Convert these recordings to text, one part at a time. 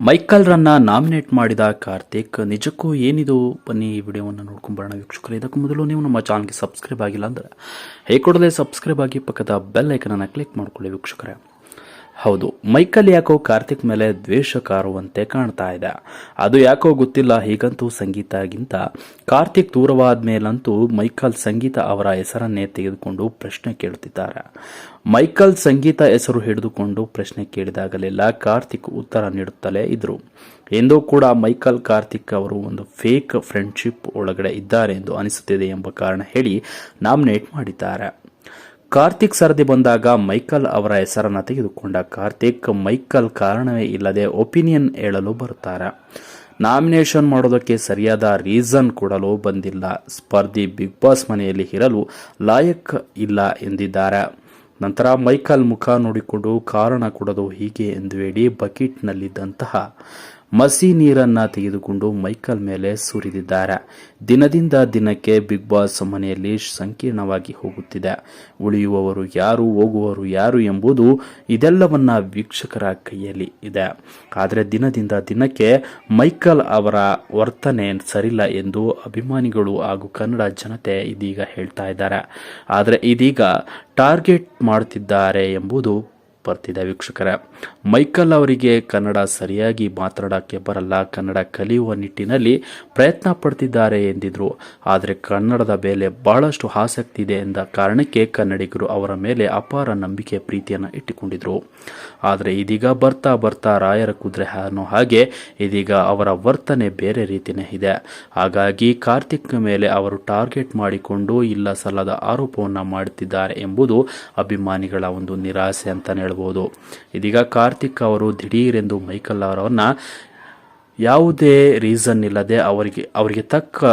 ಮೈಕಲ್ರನ್ನ nominate ಮಾಡಿದ ಕಾರ್ತಿಕ್, ನಿಜಕ್ಕೂ ಏನಿದು? ಬನ್ನಿ ಈ ವಿಡಿಯೋವನ್ನು ನೋಡ್ಕೊಂಬರೋಣ ವೀಕ್ಷಕರು. ಇದಕ್ಕೂ ಮೊದಲು ನೀವು ನಮ್ಮ ಚಾನಲ್ಗೆ ಸಬ್ಸ್ಕ್ರೈಬ್ ಆಗಿಲ್ಲ ಅಂದರೆ, ಹೇಗೆ ಸಬ್ಸ್ಕ್ರೈಬ್ ಆಗಿ ಪಕ್ಕದ ಬೆಲ್ ಐಕನನ್ನು ಕ್ಲಿಕ್ ಮಾಡ್ಕೊಳ್ಳಿ ವೀಕ್ಷಕರೇ. ಹೌದು, ಮೈಕಲ್ ಯಾಕೋ ಕಾರ್ತಿಕ್ ಮೇಲೆ ದ್ವೇಷ ಕಾರುವಂತೆ ಕಾಣ್ತಾ ಇದೆ. ಅದು ಯಾಕೋ ಗೊತ್ತಿಲ್ಲ, ಹೀಗಂತೂ ಸಂಗೀತಗಿಂತ. ಕಾರ್ತಿಕ್ ದೂರವಾದ ಮೇಲಂತೂ ಮೈಕಲ್ ಸಂಗೀತ ಅವರ ಹೆಸರನ್ನೇ ತೆಗೆದುಕೊಂಡು ಪ್ರಶ್ನೆ ಕೇಳುತ್ತಿದ್ದಾರೆ. ಮೈಕಲ್ ಸಂಗೀತ ಹೆಸರು ಹಿಡಿದುಕೊಂಡು ಪ್ರಶ್ನೆ ಕೇಳಿದಾಗಲೆಲ್ಲ ಕಾರ್ತಿಕ್ ಉತ್ತರ ನೀಡುತ್ತಲೇ ಇದ್ರು. ಎಂದೂ ಕೂಡ ಮೈಕಲ್ ಕಾರ್ತಿಕ್ ಅವರು ಒಂದು ಫೇಕ್ ಫ್ರೆಂಡ್ಶಿಪ್ ಒಳಗಡೆ ಇದ್ದಾರೆ ಎಂದು ಅನಿಸುತ್ತಿದೆ ಎಂಬ ಕಾರಣ ಹೇಳಿ ನಾಮಿನೇಟ್ ಮಾಡಿದ್ದಾರೆ. ಕಾರ್ತಿಕ್ ಸರದಿ ಬಂದಾಗ ಮೈಕಲ್ ಅವರ ಹೆಸರನ್ನು ತೆಗೆದುಕೊಂಡ ಕಾರ್ತಿಕ್, ಮೈಕಲ್ ಕಾರಣವೇ ಇಲ್ಲದೆ ಒಪಿನಿಯನ್ ಹೇಳಲು ಬರುತ್ತಾರೆ. ನಾಮಿನೇಷನ್ ಮಾಡೋದಕ್ಕೆ ಸರಿಯಾದ ರೀಸನ್ ಕೊಡಲು ಬಂದಿಲ್ಲ. ಸ್ಪರ್ಧಿ ಬಿಗ್ ಬಾಸ್ ಮನೆಯಲ್ಲಿ ಇರಲು ಲಾಯಕ್ ಇಲ್ಲ ಎಂದಿದ್ದಾರೆ. ನಂತರ ಮೈಕಲ್ ಮುಖ ನೋಡಿಕೊಂಡು ಕಾರಣ ಕೊಡೋದು ಹೀಗೆ ಎಂದು ಹೇಳಿ ಬಕೆಟ್ನಲ್ಲಿದ್ದಂತಹ ಮಸಿ ನೀರನ್ನ ತೆಗೆದುಕೊಂಡು ಮೈಕಲ್ ಮೇಲೆ ಸುರಿದಿದ್ದಾರೆ. ದಿನದಿಂದ ದಿನಕ್ಕೆ ಬಿಗ್ ಬಾಸ್ ಮನೆಯಲ್ಲಿ ಸಂಕೀರ್ಣವಾಗಿ ಹೋಗುತ್ತಿದೆ. ಉಳಿಯುವವರು ಯಾರು, ಹೋಗುವವರು ಯಾರು ಎಂಬುದು ಇದೆಲ್ಲವನ್ನ ವೀಕ್ಷಕರ ಕೈಯಲ್ಲಿ ಇದೆ. ಆದರೆ ದಿನದಿಂದ ದಿನಕ್ಕೆ ಮೈಕಲ್ ಅವರ ವರ್ತನೆ ಸರಿಲ್ಲ ಎಂದು ಅಭಿಮಾನಿಗಳು ಹಾಗೂ ಕನ್ನಡ ಜನತೆ ಇದೀಗ ಹೇಳ್ತಾ ಇದ್ದಾರೆ. ಆದರೆ ಇದೀಗ ಟಾರ್ಗೆಟ್ ಮಾಡುತ್ತಿದ್ದಾರೆ ಎಂಬುದು ಬರ್ತಿದೆ. ವೀಕ್ಷಕರೇ, ಮೈಕಲ್ ಅವರಿಗೆ ಕನ್ನಡ ಸರಿಯಾಗಿ ಮಾತನಾಡಕ್ಕೆ ಬರಲ್ಲ, ಕನ್ನಡ ಕಲಿಯುವ ನಿಟ್ಟಿನಲ್ಲಿ ಪ್ರಯತ್ನ ಪಡ್ತಿದ್ದಾರೆ ಎಂದಿದ್ರು. ಆದರೆ ಕನ್ನಡದ ಮೇಲೆ ಬಹಳಷ್ಟು ಆಸಕ್ತಿ ಇದೆ ಎಂದ ಕಾರಣಕ್ಕೆ ಕನ್ನಡಿಗರು ಅವರ ಮೇಲೆ ಅಪಾರ ನಂಬಿಕೆ ಪ್ರೀತಿಯನ್ನು ಇಟ್ಟುಕೊಂಡಿದ್ರು. ಆದರೆ ಇದೀಗ ಬರ್ತಾ ಬರ್ತಾ ರಾಯರ ಕುದುರೆ ಅನ್ನೋ ಹಾಗೆ ಇದೀಗ ಅವರ ವರ್ತನೆ ಬೇರೆ ರೀತಿಯೇ ಇದೆ. ಹಾಗಾಗಿ ಕಾರ್ತಿಕ್ ಮೇಲೆ ಅವರು ಟಾರ್ಗೆಟ್ ಮಾಡಿಕೊಂಡು ಇಲ್ಲ ಸಲ್ಲದ ಆರೋಪವನ್ನು ಮಾಡುತ್ತಿದ್ದಾರೆ ಎಂಬುದು ಅಭಿಮಾನಿಗಳ ಒಂದು ನಿರಾಸೆ ಅಂತಲೇ ಹೇಳ್ಬೋದು. ಇದೀಗ ಕಾರ್ತಿಕ್ ಅವರು ದಿಢೀರೆಂದು ಮೈಕಲ್ ಅವರನ್ನ ಯಾವುದೇ ರೀಸನ್ ಇಲ್ಲದೆ ಅವರಿಗೆ ಅವರಿಗೆ ತಕ್ಕ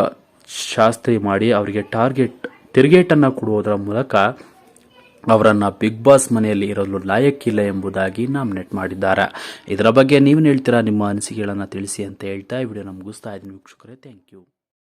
ಶಾಸ್ತ್ರಿ ಮಾಡಿ ಅವರಿಗೆ ಟಾರ್ಗೆಟ್, ತಿರುಗೇಟನ್ನು ಕೊಡುವುದರ ಮೂಲಕ ಅವರನ್ನು ಬಿಗ್ ಬಾಸ್ ಮನೆಯಲ್ಲಿ ಇರಲು ಲಾಯಕ್ಕಿಲ್ಲ ಎಂಬುದಾಗಿ ನಾಮಿನೇಟ್ ಮಾಡಿದ್ದಾರೆ. ಇದರ ಬಗ್ಗೆ ನೀವು ಹೇಳ್ತೀರಾ? ನಿಮ್ಮ ಅನಿಸಿಕೆಗಳನ್ನು ತಿಳಿಸಿ ಅಂತ ಹೇಳ್ತಾ ಈ ವಿಡಿಯೋ ನಮ್ಗೆ ಮುಗಿಸ್ತಾ ಇದ್ದೀನಿ. ವೀಕ್ಷಕರೇ ಥ್ಯಾಂಕ್ ಯು